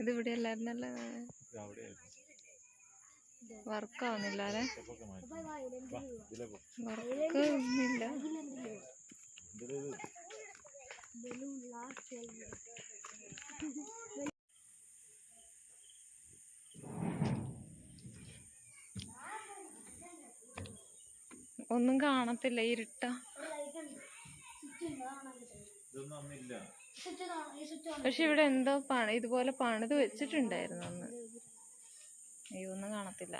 ഇത് ഇവിടെ അല്ലായിരുന്നല്ലേ. വർക്ക് ആവുന്നില്ല അല്ലേ വർക്ക് ഒന്നുമില്ല ഒന്നും കാണത്തില്ല ഇരുട്ട. പക്ഷെ ഇവിടെ എന്തോ പണി ഇതുപോലെ പണിത് വെച്ചിട്ടുണ്ടായിരുന്നു അന്ന്. അയ്യോ ഒന്നും കാണത്തില്ല.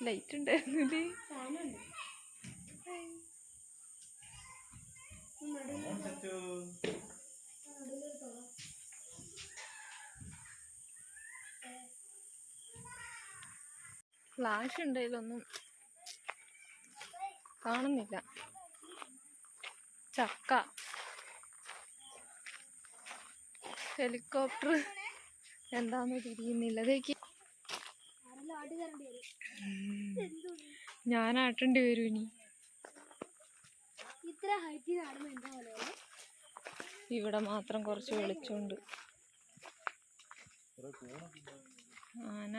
ലൈറ്റ് ഉണ്ടായിരുന്നില്ലേ ഫ്ലാഷ് ഉണ്ടായാലൊന്നും കാണുന്നില്ല. ചക്ക. ഹെലികോപ്റ്റർ. എന്താന്ന് തിരിയുന്നില്ല. ഇതേക്ക് ഞാൻ ആട്ടേണ്ടി വരും ഇനി. ഇത്ര ഹൈറ്റിൽ ഇവിടെ മാത്രം കുറച്ച് വെളിച്ചുണ്ട് ആന.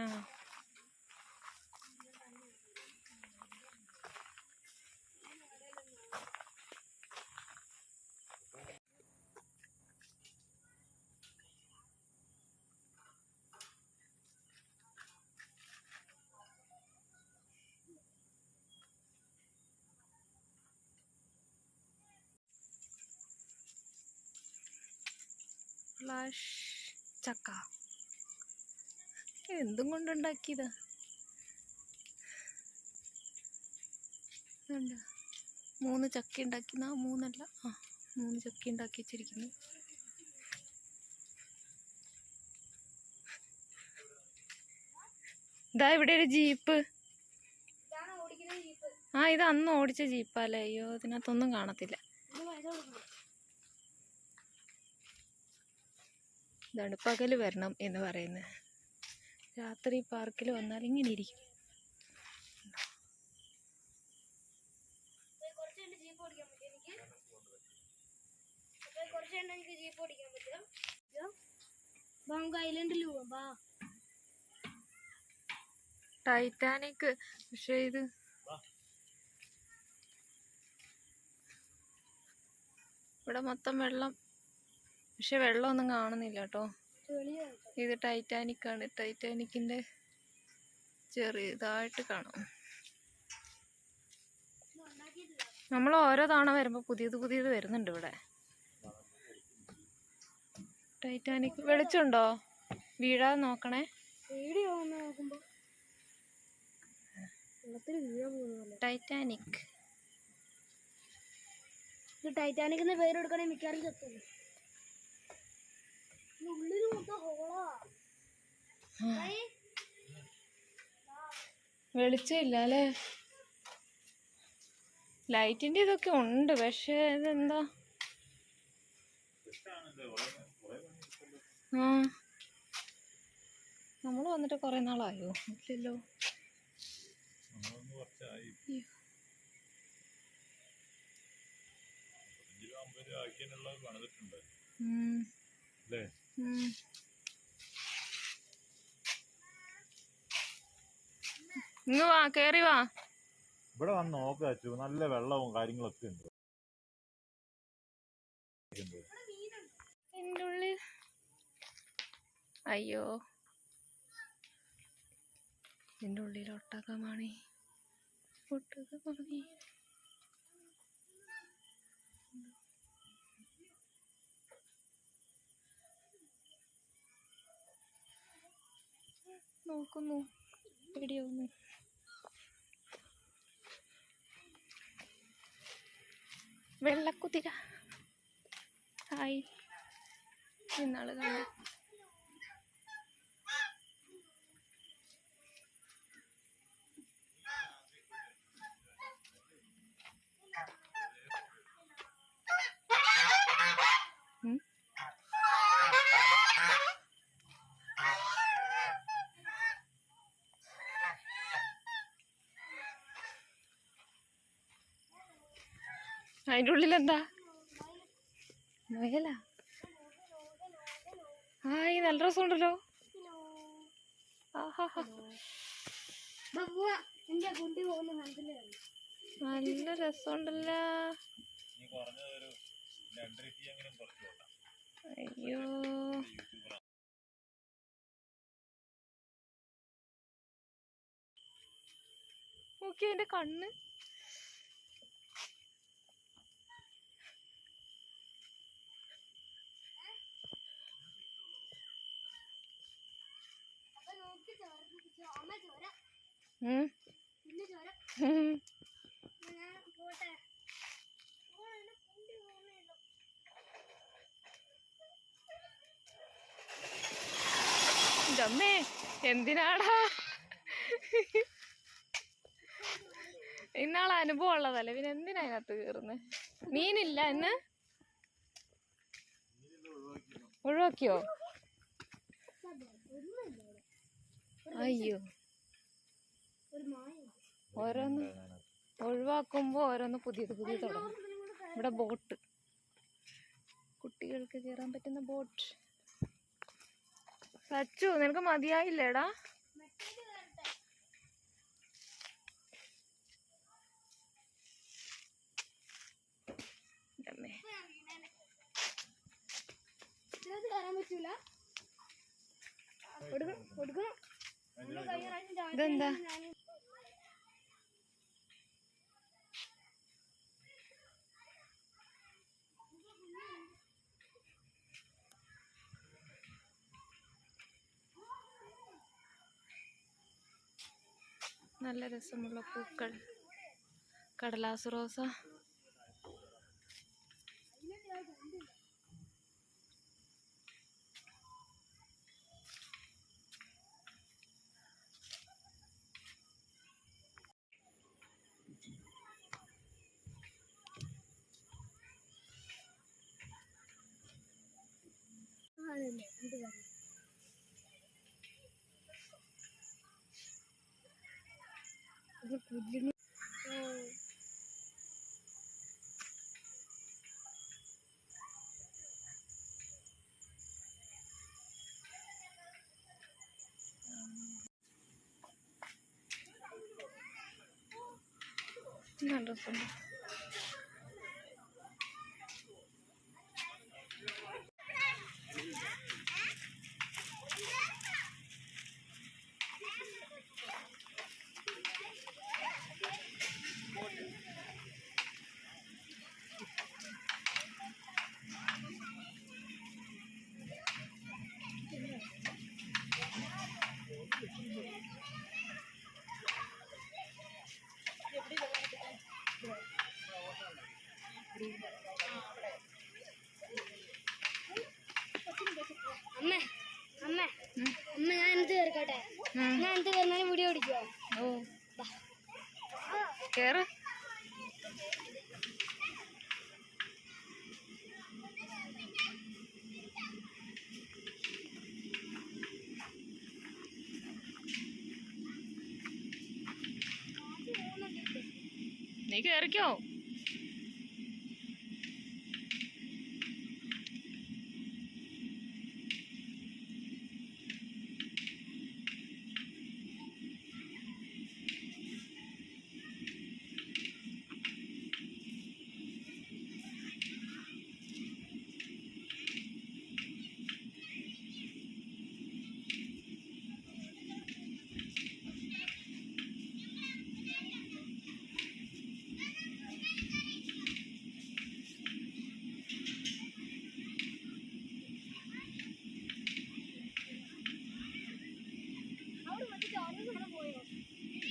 ഫ്ലാഷ് ചക്ക. എന്തും കൊണ്ടുണ്ടാക്കിയതാ. മൂന്ന് ചക്ക ഉണ്ടാക്കുന്ന മൂന്നല്ല. ആ മൂന്ന് ചക്ക ഉണ്ടാക്കി വെച്ചിരിക്കുന്നു. ഇതാ ഇവിടെ ഒരു ജീപ്പ്. ആ ഇത് അന്ന് ഓടിച്ച ജീപ്പാലേ അയ്യോ ഇതിനകത്തൊന്നും കാണത്തില്ല. ഇതാണ് പകൽ വരണം എന്ന് പറയുന്നത് രാത്രി പാർക്കിൽ വന്നാൽ ഇങ്ങനെ ഇരിക്കും. ടൈറ്റാനിക്. പക്ഷേ ഇത് ഇവിടെ മൊത്തം വെള്ളം പക്ഷെ വെള്ളമൊന്നും കാണുന്നില്ല കേട്ടോ ഇത് ടൈറ്റാനിക് ആണ് ടൈറ്റാനിക്കിന്റെ ചെറിയതായിട്ട് കാണും. നമ്മൾ ഓരോ തവണ വരുമ്പോൾ പുതിയത് പുതിയത് വരുന്നുണ്ട് ഇവിടെ. ടൈറ്റാനിക് വെളിച്ചുണ്ടോ വീഴാതെ നോക്കണേ. ടൈറ്റാനിക്. ടൈറ്റാനിക് പേര് കൊടുക്കണേ മിക്കവാറും ഉള്ളിൽ മൊത്തം ഹോളാ. വെളിച്ചമില്ല അല്ലേ ലൈറ്റിന്റെ ഇതൊക്കെ ഉണ്ട് പക്ഷെ ഇതെന്താ? ആ. നമ്മൾ വന്നിട്ട് കുറെ നാളായോ? ഇല്ലല്ലോ. ഉം. ഇങ്ങ് വാ കേറി വാ. ഇവിടെ വന്ന് നോക്കുക അച്ചു നല്ല വെള്ളവും കാര്യങ്ങളൊക്കെ ഉണ്ട്. എന്റെ ഉള്ളിൽ. അയ്യോ. എന്റെ ഉള്ളിൽ ഒട്ടകമാണേ. ഒട്ടകമാണി. നോക്കുന്നു. പേടിയാവുന്നു വെള്ളക്കുതിര. ഹായ് ഇന്നാൾ കാണാം. അതിന്റെ ഉള്ളിൽ എന്താ മുയലാ ഹായ് നല്ല രസമുണ്ടല്ലോ. നല്ല രസമുണ്ടല്ലോ. അയ്യോ. നോക്കിയ നോക്കി എന്റെ കണ്ണ് അപ്പൊ നോക്കി ചോര അമ്മ ചോര ഉം. പിന്നെ ചോര ഉം. ഞാൻ പോട്ടെ ഓ, എന്റെ കുണ്ടി പോകുന്നേയുള്ളൂ. ഇതമ്മേ എന്തിനാടാ? ഇന്നാളെ അനുഭവം ഉള്ളതല്ലേ? പിന്നെ എന്തിനാ അതിനകത്ത് കയറുന്നത് മീനില്ല എന്ന് ഒഴിവാക്കിയോ? അയ്യോ. ഓരോന്ന് ഒഴിവാക്കുമ്പോ ഓരോന്ന് പുതിയത് പുതിയത് തുടങ്ങും. ഇവിടെ ബോട്ട്. കുട്ടികൾക്ക് കയറാൻ പറ്റുന്ന ബോട്ട്. സച്ചു നിനക്ക് മതിയായില്ലേടാ? മറ്റേത് വരട്ടെ അമ്മേ ഇതിനകത്ത് കയറാൻ പറ്റൂല കൊടുക്കണം കൊടുക്കണം നമ്മൾ കഴിഞ്ഞ പ്രാവശ്യം ചാടി ഇതെന്താ ഞാൻ നല്ല രസമുള്ള പൂക്കൾ. കടലാസ് റോസ. അതെ എന്ത് കാര്യം കുഞ്ഞു നല്ല രസമുണ്ട് കേറ്. നീ കേറിക്കോ.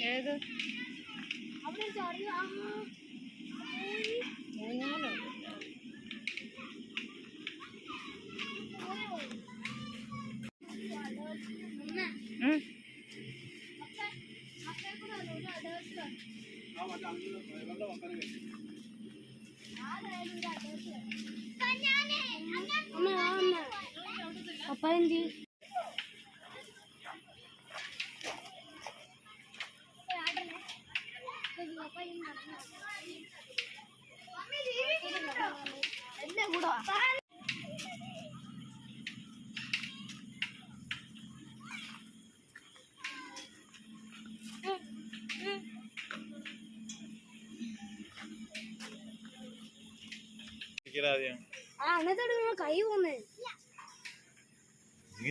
ഏത്? അവിടെ ചോറി ആ ആദ്യം ആ നീ ചാടിയും കൈ പോകുന്നത് നീ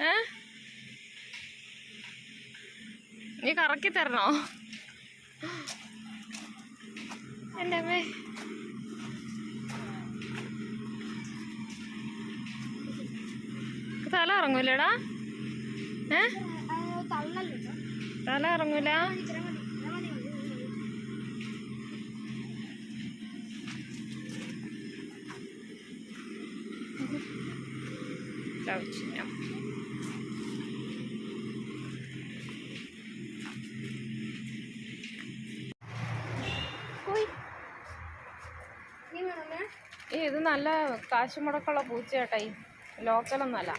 ഏ? നീ കറക്കി തരണോ? എന്റെ അമ്മേ. തല ഇറങ്ങൂലടാ ഏ? തല ഇറങ്ങൂല ഇത്ര മതി ഏ ഇത് നല്ല കാശ് മുടക്കുള്ള പൂച്ചയാട്ടായി ലോക്കലൊന്നല്ല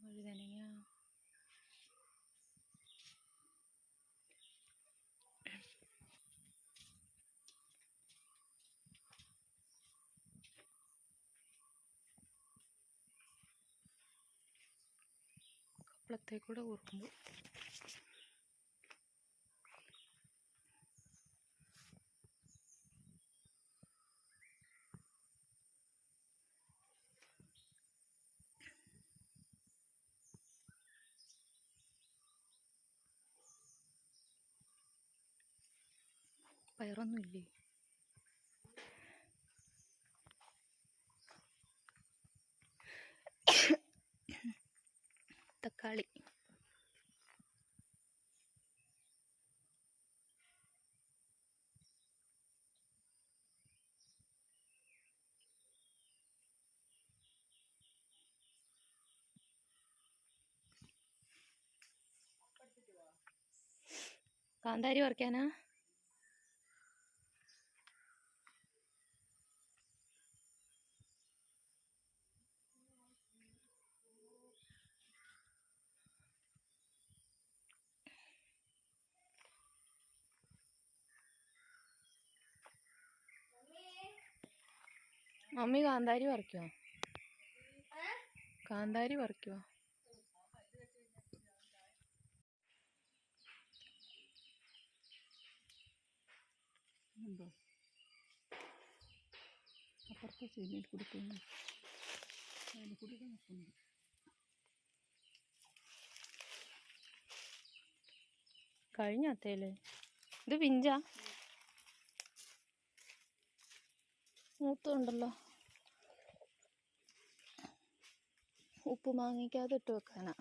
വഴുതനങ്ങ കപ്പളത്തേക്കൂടെ പയറൊന്നുമില്ലേ? തക്കാളി. കാന്താരി പറിക്കാനാ മമ്മി കാന്താരി പറിക്കുമോ കാന്താരി പറിക്കുമോ അപ്പുറത്തെ സൈഡിൽ കൊടുക്കുന്നു. അതിൽ നോക്കുന്നു കഴിഞ്ഞ അത്തേൽ? ഇത് പിഞ്ചാ? മൂത്തുണ്ടല്ലോ. ഉപ്പ് മാങ്ങിക്കാതെ ഇട്ട് വെക്കാനാ.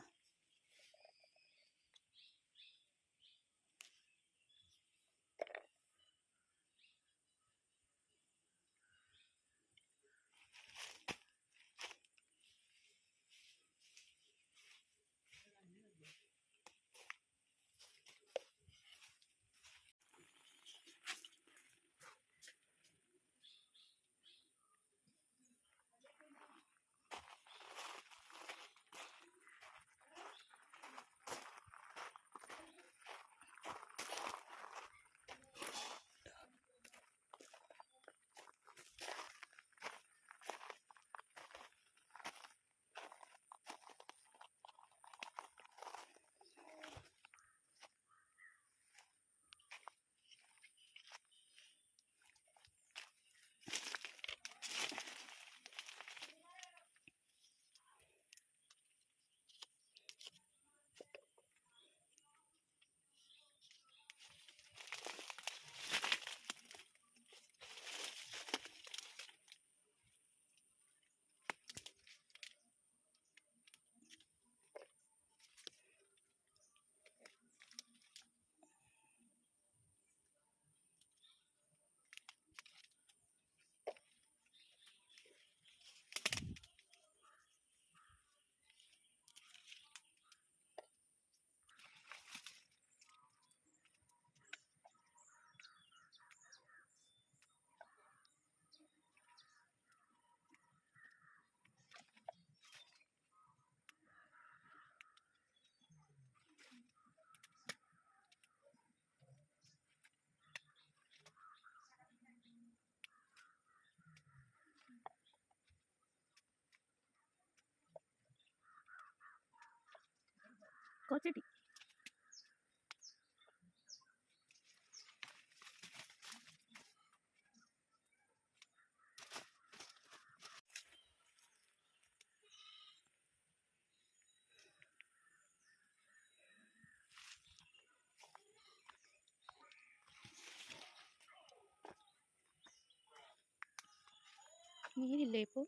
వచ్చేది ನೀರಿಲ್ಲ ಇಪ್ಪು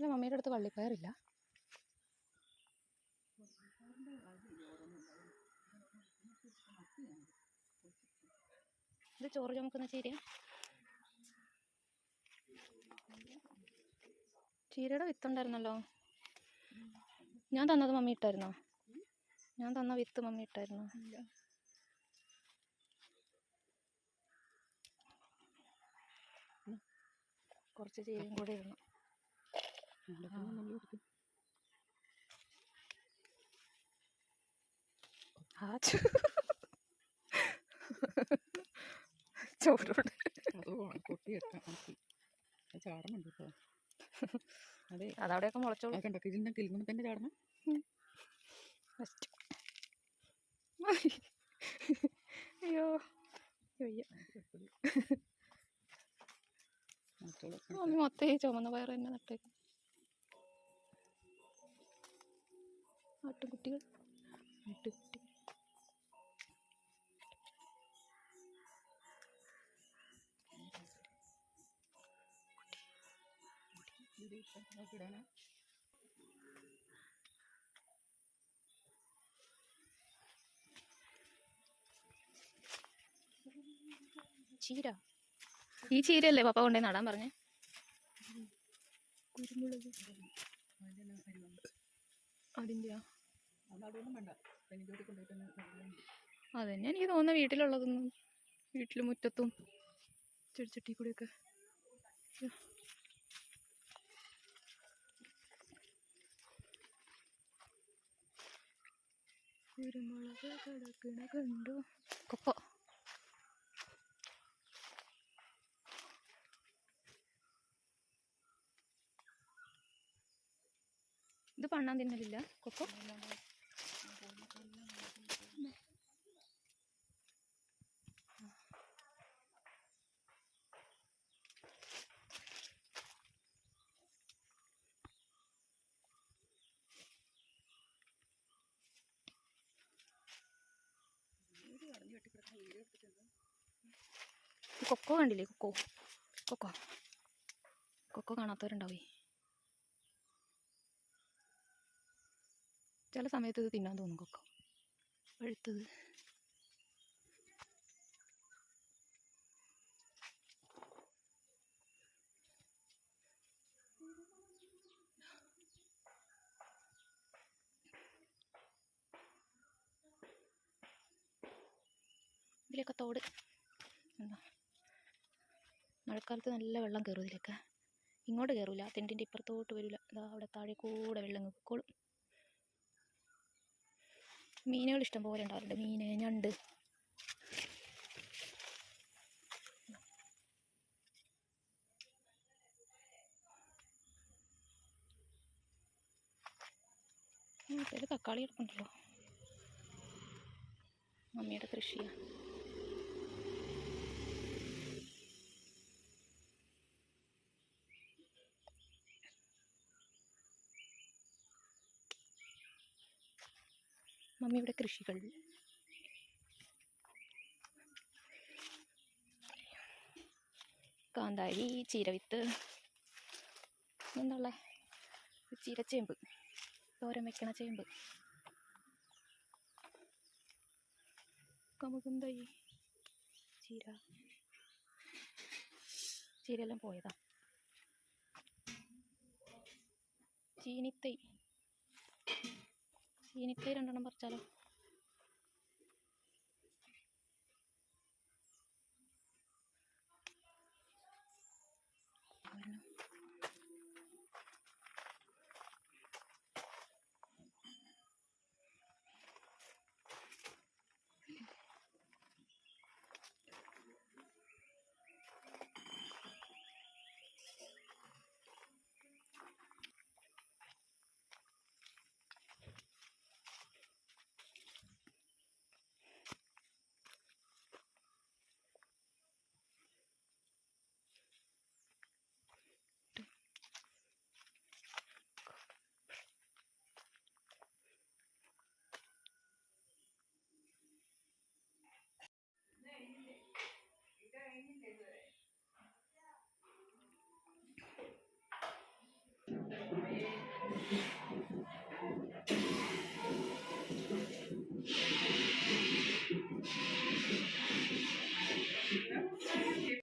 ഇല്ല മമ്മിയുടെ അടുത്ത് വള്ളിപ്പയറില്ല ഇത് ചോറ് ചുമക്കുന്ന ചീരയാ. ചീരയുടെ വിത്തുണ്ടായിരുന്നല്ലോ ഞാൻ തന്നത് മമ്മി ഇട്ടായിരുന്നോ? ഞാൻ തന്ന വിത്ത് മമ്മി ഇട്ടായിരുന്നോ? കുറച്ച് ചീരയും കൂടെ ഇടണം. നല്ല കൊടുക്കും ആ ചോ- ചോറുണ്ട് അത് അത് ചാടണം കേട്ടോ അതെ അതവിടെയൊക്കെ മുളച്ചോളൂ കണ്ടോ ഇതിന്റെ കിലുങ്ങുമ്പോൾ തന്നെ ചാടണം ഫസ്റ്റ് അയ്യോ മമ്മി മൊത്തം ഈ ചുമന്ന പയർ തന്നെ നട്ടേക്കും ആട്ടുകുട്ടികൾ. ആട്ടുകുട്ടി. ഇടാനാ ചീര. ഈ ചീരയല്ലേ പപ്പ കൊണ്ടേ നടാൻ പറഞ്ഞേ? കുരുമുളക്. വേണ്ട. തന്നെ നടാൻ. അതന്നെ എനിക്ക് തോന്നുന്ന വീട്ടിലുള്ളതൊന്നും വീട്ടിലും മുറ്റത്തും ചെടിച്ചട്ടി കൂടെയൊക്കെ. കുരുമുളക് കിടക്കണ കണ്ടു. കൊക്കോ. ഇത് പണ്ണാൻ തിന്നലില്ല. കൊക്കോ? കൊക്കോ കണ്ടില്ലേ? കൊക്കോ. കൊക്കോ. കൊക്കോ കാണാത്തവരുണ്ടാവേ. ചില സമയത്ത് ഇത് തിന്നാൻ തോന്നും കൊക്കോ. പഴുത്തത്. ഇതിലൊക്കെ തോട്. എന്താ മഴക്കാലത്ത് നല്ല വെള്ളം കയറും ഇതിലൊക്കെ. ഇങ്ങോട്ട് കയറൂല തെണ്ടിന്റെ ഇപ്പുറത്തോട്ട് വരില്ല അതാ അവിടെ താഴെ കൂടെ വെള്ളം പൊക്കോളും മീനുകൾ ഇഷ്ടം പോലെ ഉണ്ടാവാറുണ്ട്. മീൻ ഞണ്ട്. തക്കാളി എടുക്കണ്ടല്ലോ മമ്മിയുടെ കൃഷിയാണ് മമ്മിയുടെ കൃഷികൾ. കാന്താരി ചീരവിത്ത് എന്താ ചീരച്ചേമ്പ് തോരൻ വെക്കണ ചേമ്പ്. കമുകുന്തൈ ചീര. ചീരയെല്ലാം പോയതാ. ചീനിത്തൈ. ചീനിത്തൈ രണ്ടെണ്ണം പറിച്ചാലോ?